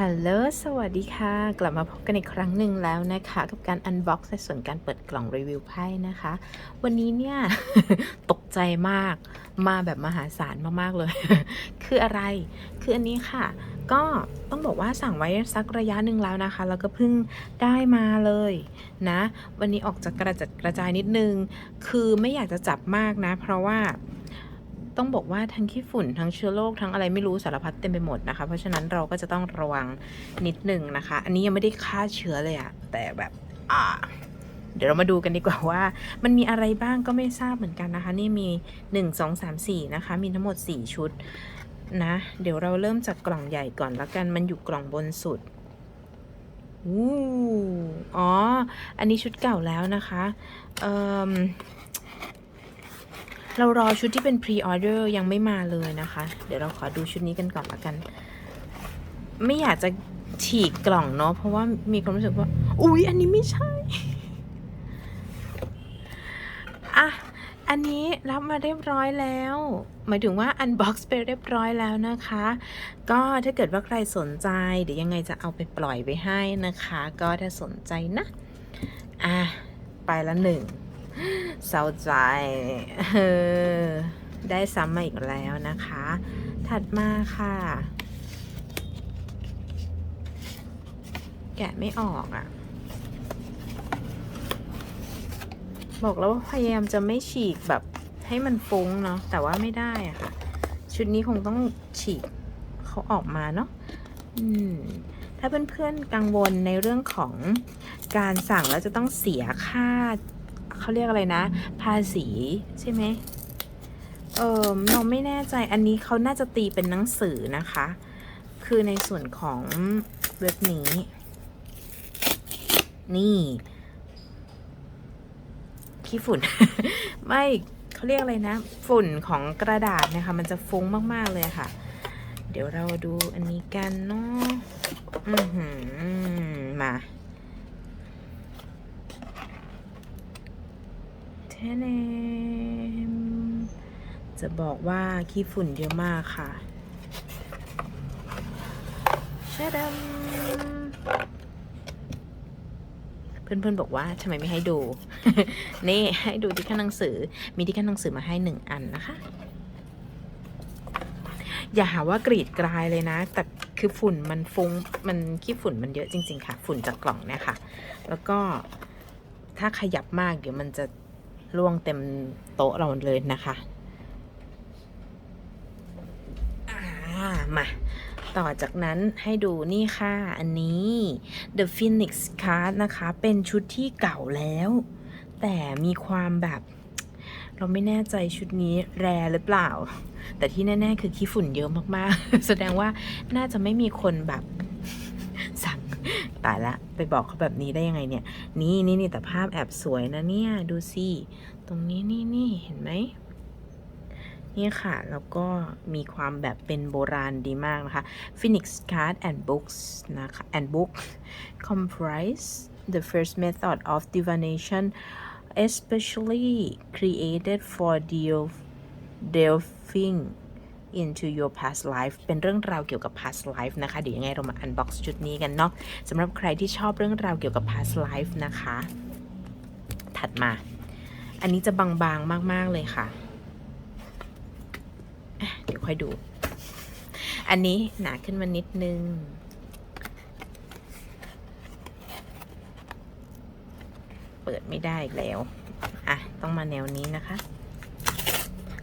ฮัลโหล สวัสดีค่ะ กลับมาพบกันอีกครั้งหนึ่งแล้วนะคะ กับการอันบ็อกซ์ในส่วนการเปิดกล่องรีวิวไพ่นะคะ วันนี้เนี่ย ตกใจมาก มาแบบมหาศาลมาก ๆ เลย คืออะไร คืออันนี้ค่ะ ก็ต้องบอกว่าสั่งไว้สักระยะหนึ่งแล้วนะคะ แล้วก็เพิ่งได้มาเลยนะ วันนี้ออกจากกระจัดกระจายนิดนึง คือไม่อยากจะจับมากนะ เพราะว่า ต้องบอกว่าทั้งขี้ฝุ่นทั้งเชื้อโรคทั้งอะไรไม่รู้สารพัดเต็มไปหมดนะคะ เพราะฉะนั้นเราก็จะต้องระวังนิดหนึ่งนะคะ อันนี้ยังไม่ได้ฆ่าเชื้อเลยอะแต่แบบอ่าเดี๋ยวเรามาดูกันดีกว่าว่า มันมีอะไรบ้างก็ไม่ทราบเหมือนกันนะคะ นี่มี 1 2 3 4 นะคะ มีทั้งหมด 4 ชุดนะ เดี๋ยวเราเริ่มจากกล่องใหญ่ก่อนละกันมันอยู่กล่องบนสุดอู้อ๋อ อันนี้ชุดเก่าแล้วนะคะ เอ่อ เรารอชุดที่เป็นพรีออเดอร์ยังไม่มาเลยนะคะ เดี๋ยวเราขอดูชุดนี้กันก่อนละกัน ไม่อยากจะฉีกกล่องเนาะเพราะว่ามีความรู้สึกว่า อุ๊ย อันนี้ไม่ใช่อะอันนี้รับมาเรียบร้อยแล้ว หมายถึงว่าอันบ็อกซ์ไปเรียบร้อยแล้วนะคะ ก็ถ้าเกิดว่าใครสนใจ เดี๋ยวยังไงจะเอาไปปล่อยไปให้นะคะ ก็ถ้าสนใจนะ อะ ไปละหนึ่ง เศร้าใจเออได้ซ้ำมาอีกแล้วนะคะ ถัดมาค่ะ แกะไม่ออกอะ่ะ บอกแล้วว่าพยายามจะไม่ฉีกแบบให้มันฟุ้งเนาะแต่ว่าไม่ได้อะค่ะ ชุดนี้คงต้องฉีกเขาออกมาเนาะอืมถ้าเพื่อนๆกังวลในเรื่องของการสั่งแล้วจะต้องเสียค่า เขาเรียกอะไรนะ ภาษีใช่ไหมเออเราไม่แน่ใจอันนี้เขาน่าจะตีเป็นหนังสือนะคะ คือในส่วนของเว็บนี้ นี่ขี้ฝุ่น ไม่เขาเรียกอะไรนะ ฝุ่นของกระดาษนะคะ มันจะฟุ้งมากๆเลยค่ะ เดี๋ยวเราดูอันนี้กันเนาะอือหือมา เทเนมจะบอกว่าขี้ฝุ่นเยอะมากค่ะชะดมเพื่อนๆบอกว่าทำไมไม่ให้ดู นี่ให้ดูที่ขั้นหนังสือ มีที่ขั้นหนังสือมาให้หนึ่งอันนะคะ อย่าหาว่ากรีดกรายเลยนะ แต่คือฝุ่นมันฟุง้ง มันขี้ฝุ่นมันเยอะจริง ๆ ค่ะ ฝุ่นจากกล่องเนี่ยค่ะ แล้วก็ถ้าขยับมากเดี๋ยวมันจะ ล่วงเต็มโต๊ะเราเลยนะคะามาต่อจากนั้นให้ดูนี่ค่ะ อันนี้ The Phoenix Card นะคะ เป็นชุดที่เก่าแล้ว แต่มีความแบบ เราไม่แน่ใจชุดนี้แรหรือเปล่า แต่ที่แน่ ๆ คือขี้ฝุ่นเยอะมาก ๆ แสดงว่าน่าจะไม่มีคนแบบ ตายละไปบอกเขาแบบนี้ได้ยังไงเนี่ย นี่นี่นี่แต่ภาพแอบสวยนะเนี่ย ดูสิตรงนี้นี่นี่เห็นไหมนี่ค่ะ แล้วก็มีความแบบเป็นโบราณดีมากนะคะ Phoenix Card and Books นะคะ and Book comprise the first method of divination especially created for deal delving into your past life เป็นเรื่องราวเกี่ยวกับ past life นะคะ เดี๋ยวยังไงเรามา unbox ชุดนี้กันเนาะสำหรับใครที่ชอบเรื่องราวเกี่ยวกับ past life นะคะ ถัดมา อันนี้จะบางๆมาก ๆ เลยค่ะอะเดี๋ยวค่อยดู อันนี้หนาขึ้นมานิดนึงเปิดไม่ได้อีกแล้ว อะ ต้องมาแนวนี้นะคะ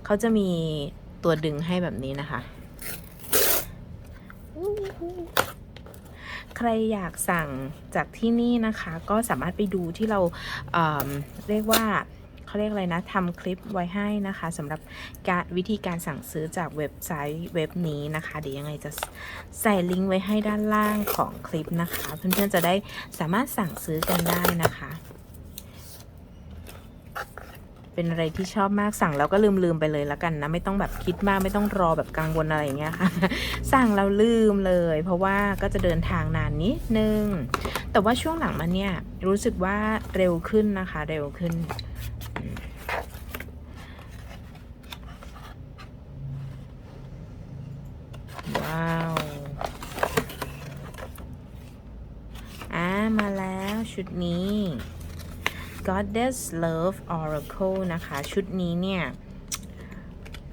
เขาจะมี ตัวดึงให้แบบนี้นะคะ ใครอยากสั่งจากที่นี่นะคะ ก็สามารถไปดูที่เราเเรียกว่าเขาเรียกอะไรนะทำคลิปไว้ให้นะคะสำหรับการวิธีการสั่งซื้อจากเว็บไซต์เว็บนี้นะคะ เดี๋ยวยังไงจะใส่ลิงก์ไว้ให้ด้านล่างของคลิปนะคะ เพื่อนๆจะได้สามารถสั่งซื้อกันได้นะคะ เป็นอะไรที่ชอบมากสั่งแล้วก็ลืมลืมไปเลยละกันนะ ไม่ต้องแบบคิดมากไม่ต้องรอแบบกังวลอะไรอย่างเงี้ยค่ะ สั่งแล้วลืมเลย เพราะว่าก็จะเดินทางนานนิดนึง แต่ว่าช่วงหลังมาเนี่ยรู้สึกว่าเร็วขึ้นนะคะ เร็วขึ้นว้าวอ่ามาแล้วชุดนี้ Goddess Love Oracle นะคะ ชุดนี้เนี่ย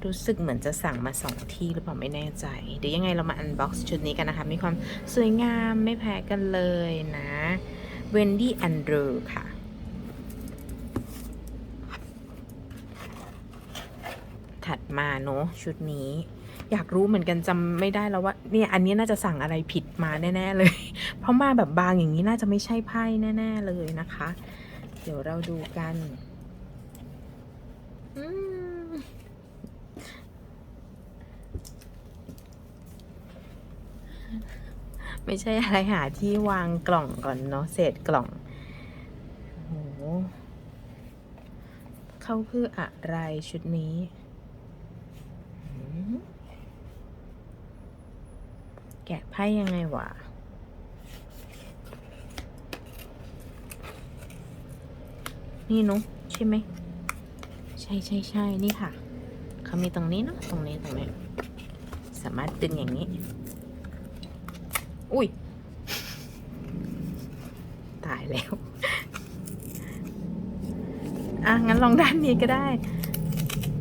รู้สึกเหมือนจะสั่งมาสองที่หรือเปล่าไม่แน่ใจ เดี๋ยวยังไงเรามาอันบ็อกซ์ชุดนี้กันนะคะ มีความสวยงามไม่แพ้กันเลยนะ Wendy Andrew ค่ะถัดมาเนอะชุดนี้ อยากรู้เหมือนกันจำไม่ได้แล้วว่าเนี่ยอันนี้น่าจะสั่งอะไรผิดมาแน่ ๆ เลย เพราะมาแบบบางอย่างนี้น่าจะไม่ใช่ไพ่แน่ ๆ เลยนะคะ ดี๋ยวเราดูกัน ไม่ใช่อะไรหาที่วางกล่องก่อนเนาะเศษกล่องโอ้โหเข้าเพื่ออะไรชุดนี้แกะไพ่ยังไงวะ นี่เนุะใช่ไหมใช่ใช่ใช่นี่ค่ะ เขามีตรงนี้เนาะตรงนี้ตรงนี้ สามารถดึงอย่างนี้ อุ้ย ตายแล้ว อะ งั้นลองด้านนี้ก็ได้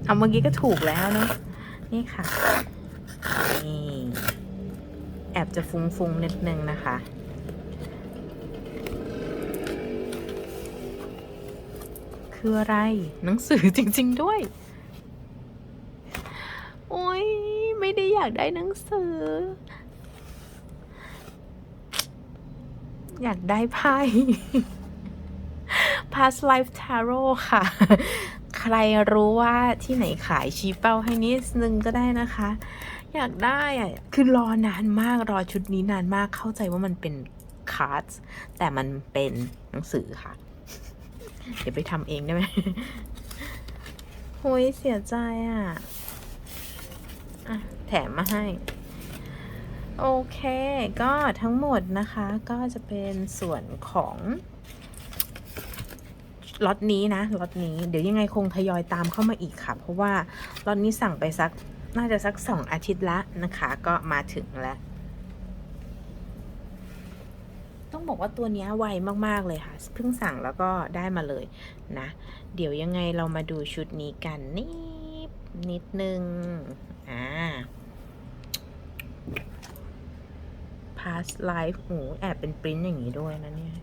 เอาเมื่อกี้ก็ถูกแล้วเนาะนี่ค่ะ นี่ แอบจะฟุ้งๆนิดนึงนะคะ คืออะไร หนังสือจริง ๆ ด้วย โอ้ยไม่ได้อยากได้หนังสือ อยากได้ไพ่ Past Life Tarot ค่ะ ใครรู้ว่าที่ไหนขายชี้เป้าให้นิดนึงก็ได้นะคะ อยากได้อะคือรอนานมากรอชุดนี้นานมากเข้าใจว่ามันเป็นคาร์ดแต่มันเป็นหนังสือค่ะ เดี๋ยวไปทำเองได้ไหมโฮ้ยเสียใจอะ อะ แถมมาให้ โอเค ก็ทั้งหมดนะคะ ก็จะเป็นส่วนของล็อตนี้นะล็อตนี้เดี๋ยวยังไงคงทยอยตามเข้ามาอีกค่ะ เพราะว่าล็อตนี้สั่งไปสักน่าจะสักสองอาทิตย์ละนะคะ ก็มาถึงแล้ว ต้อง บอกว่าตัวนี้ไวมาก ๆ เลยค่ะ เพิ่งสั่งแล้วก็ได้มาเลยนะ เดี๋ยวยังไงเรามาดูชุดนี้กันนิดนิดนึง อ่า past life โหแอบเป็นปริ้นอย่างนี้ด้วยนะเนี่ย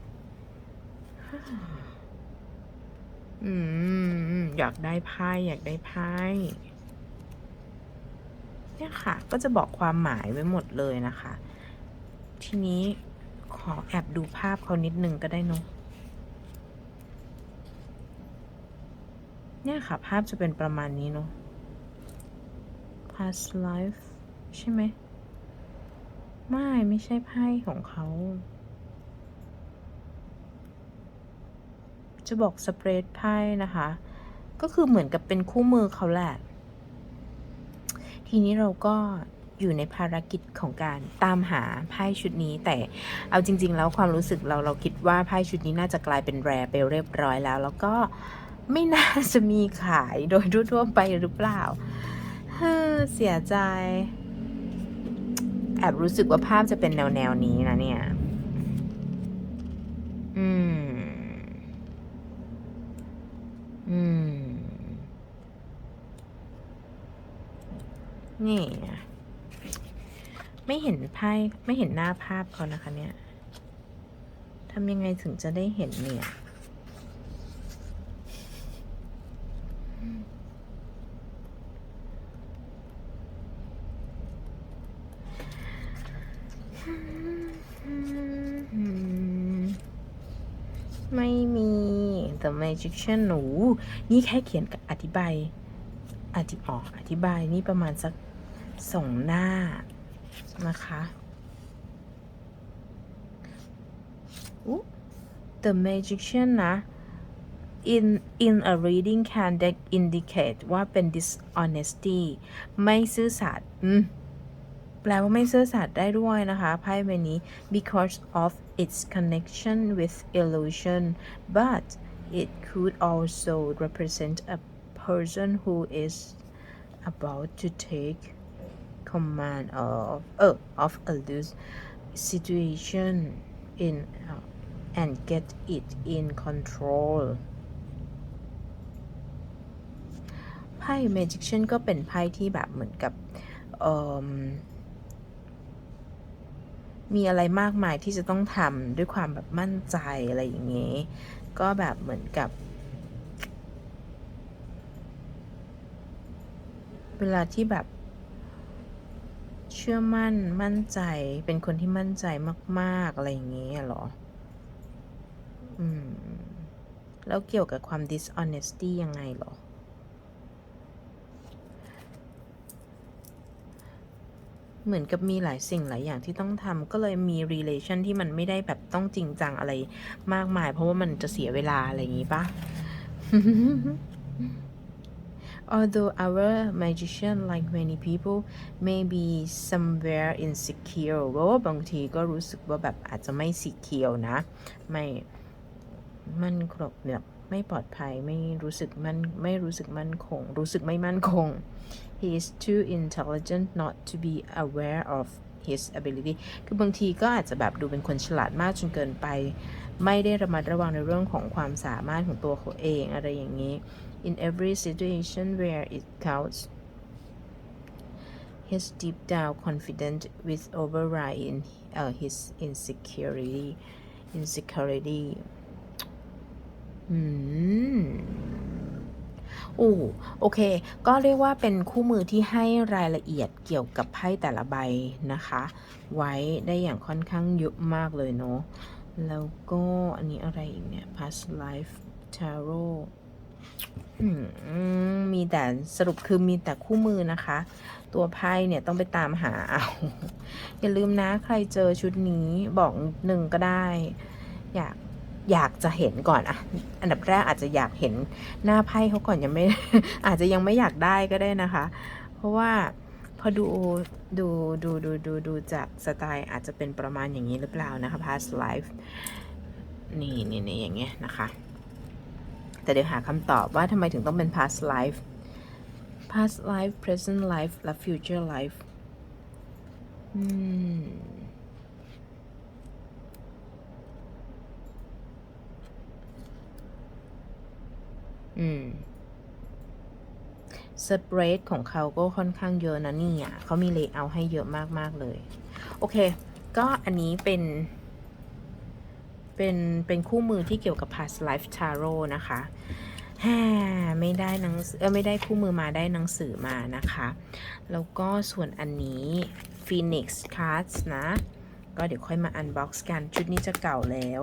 อืม อยากได้ไพ่อยากได้ไพ่เนี่ยค่ะ ก็จะบอกความหมายไว้หมดเลยนะคะ ทีนี้ ขอแอบดูภาพเขานิดนึงก็ได้เนอะเนี่ยค่ะ ภาพจะเป็นประมาณนี้เนอะ past life ใช่ไหม ไม่ไม่ใช่ไพ่ของเขา จะบอกสเปรดไพ่นะคะ ก็คือเหมือนกับเป็นคู่มือเขาแหละ ทีนี้เราก็ อยู่ในภารกิจของการตามหาไพ่ชุดนี้ แต่เอาจริง ๆ แล้วความรู้สึกเราเราคิดว่าไพ่ชุดนี้น่าจะกลายเป็นแรไปเรียบร้อยแล้ว แล้วก็ไม่น่าจะมีขายโดยทั่วๆไปหรือเปล่าเฮ้อเสียใจ แอบรู้สึกว่าภาพจะเป็นแนวแนวนี้นะเนี่ย อืม อืม นี่ ไม่เห็นไพ่ไม่เห็นหน้าภาพเขานะคะเนี่ยทำยังไงถึงจะได้เห็นเนี่ยไม่มี The Magician หนู นี่แค่เขียนกับอธิบายอธิออกอธิบายนี่ประมาณสักสองหน้า นะคะ อุ๊ The Magician นะ in in a reading can de- indicate ว่าเป็น dishonesty ไม่ซื่อสัตย์อืม แปลว่าไม่ซื่อสัตย์ได้ด้วยนะคะไพ่ใบนี้ because of its connection with illusion but it could also represent a person who is about to take command of uh, of a loose situation in uh, and get it in control ไพ่ magician ก็เป็นไพ่ที่แบบเหมือนกับเอิ่มมีอะไรมากมายที่จะต้องทำด้วยความแบบมั่นใจอะไรอย่างเงี้ยก็แบบเหมือนกับ เวลาที่แบบ เชื่อมั่นมั่นใจเป็นคนที่มั่นใจมาก ๆ อะไรอย่างเงี้ยเหรอ อืม แล้วเกี่ยวกับความ dishonesty ยังไงเหรอ เหมือนกับมีหลายสิ่งหลายอย่างที่ต้องทำก็เลยมี relation ที่มันไม่ได้แบบต้องจริงจังอะไรมากมาย เพราะว่ามันจะเสียเวลาอะไรอย่างงี้ปะ Although our magician, like many people, may be somewhere insecure เพราะว่าบางทีก็รู้สึกว่าแบบอาจจะไม่ secure นะ ไม่มันครบแบบไม่ปลอดภัยไม่รู้สึกมันไม่รู้สึกมั่นคง รู้สึกไม่มั่นคง he is too intelligent not to be aware of his ability คือบางทีก็อาจจะแบบดูเป็นคนฉลาดมากจนเกินไป ไม่ได้ระมัดระวังในเรื่องของความสามารถของตัวเขาเองอะไรอย่างนี้ in every situation where it counts he's deep down confident with overriding uh, his insecurity insecurity อืมโอ้โอเค ก็เรียกว่าเป็นคู่มือที่ให้รายละเอียดเกี่ยวกับไพ่แต่ละใบนะคะ ไว้ได้อย่างค่อนข้างเยอะมากเลยเนาะ แล้วก็อันนี้อะไรอีกเนี่ย past life tarot มีแต่สรุปคือมีแต่คู่มือนะคะ ตัวไพ่เนี่ยต้องไปตามหาเอา อย่าลืมนะใครเจอชุดนี้บอกหนึ่งก็ได้ อยากอยากจะเห็นก่อนอะอันดับแรกอาจจะอยากเห็นหน้าไพ่เขาก่อนยังไม่ อาจจะยังไม่อยากได้ก็ได้นะคะ เพราะว่าพอดูดูดูดูดูดูจากสไตล์อาจจะเป็นประมาณอย่างนี้หรือเปล่านะคะ past life นี่นี่นี่อย่างเงี้ยนะคะ แต่เดี๋ยวหาคำตอบว่าทำไมถึงต้องเป็น past life past life present life และ future life อืมอืมสเปรดของเขาก็ค่อนข้างเยอะนะนี่ยเขามีเลเยอร์ให้เยอะมาก ๆ เลย โอเค ก็อันนี้เป็น เป็นเป็นคู่มือที่เกี่ยวกับ past life tarot นะคะฮ่าไม่ได้หนังเออไม่ได้คู่มือมาได้หนังสือมานะคะ แล้วก็ส่วนอันนี้ phoenix cards นะ ก็เดี๋ยวค่อยมา unbox กัน ชุดนี้จะเก่าแล้ว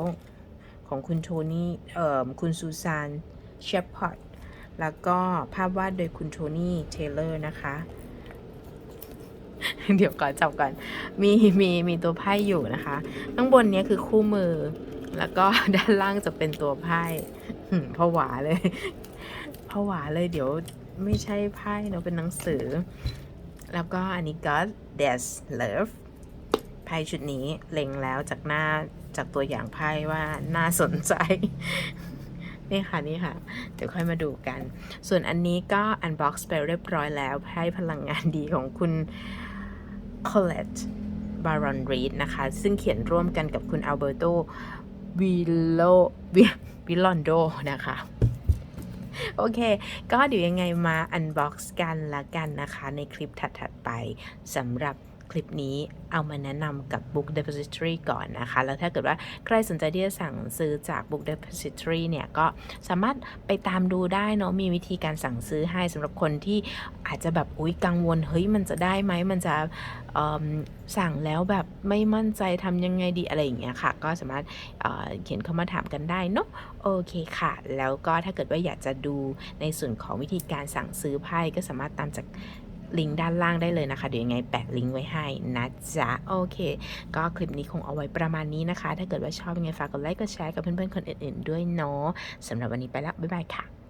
ของคุณโทนี่เอ่อคุณซูซานเชฟพอตแล้วก็ภาพวาดโดยคุณโทนี่เทเลอร์นะคะเดี๋ยวก่อนจับก่อน มีมีมีตัวไพ่อยู่นะคะ ข้างบนนี้คือคู่มือ แล้วก็ด้านล่างจะเป็นตัวไพ่ผวาเลยผวาเลยเดี๋ยวไม่ใช่ไพ่เนอะเป็นหนังสือ แล้วก็อันนี้ God Des Love ไพ่ชุดนี้เล็งแล้วจากหน้าจากตัวอย่างไพ่ว่าน่าสนใจ นี่ค่ะ นี่ค่ะ เดี๋ยวค่อยมาดูกัน ส่วนอันนี้ก็ unbox ไปเรียบร้อยแล้วไพ่พลังงานดีของคุณ Colette Baron Reed นะคะ ซึ่งเขียนร่วมกันกับคุณ วิโลวิวิลอนโดนะคะ โอเค ก็เดี๋ยวยังไงมาอันบ็อกซ์กันละกันนะคะ ในคลิปถัด ๆ ไปสำหรับ คลิปนี้เอามาแนะนำกับ Book Depository ก่อนนะคะ แล้วถ้าเกิดว่าใครสนใจที่จะสั่งซื้อจาก Book Depository เนี่ย ก็สามารถไปตามดูได้เนาะมีวิธีการสั่งซื้อให้สำหรับคนที่อาจจะแบบอุ๊ยกังวล เฮ้ยมันจะได้ไหมมันจะสั่งแล้วแบบไม่มั่นใจทำยังไงดีอะไรอย่างเงี้ยค่ะ ก็สามารถเเขียนเข้ามาถามกันได้เนาะโอเคค่ะ แล้วก็ถ้าเกิดว่าอยากจะดูในส่วนของวิธีการสั่งซื้อไพ่ก็สามารถตามจาก ลิงก์ด้านล่างได้เลยนะคะ เดี๋ยวยังไงแปะลิงก์ไว้ให้นะจ๊ะ โอเค ก็คลิปนี้คงเอาไว้ประมาณนี้นะคะ ถ้าเกิดว่าชอบยังไงฝากกดไลค์ กดแชร์กับเพื่อนๆคนอื่นๆด้วยเนาะสำหรับวันนี้ไปแล้ว บ๊ายบายค่ะ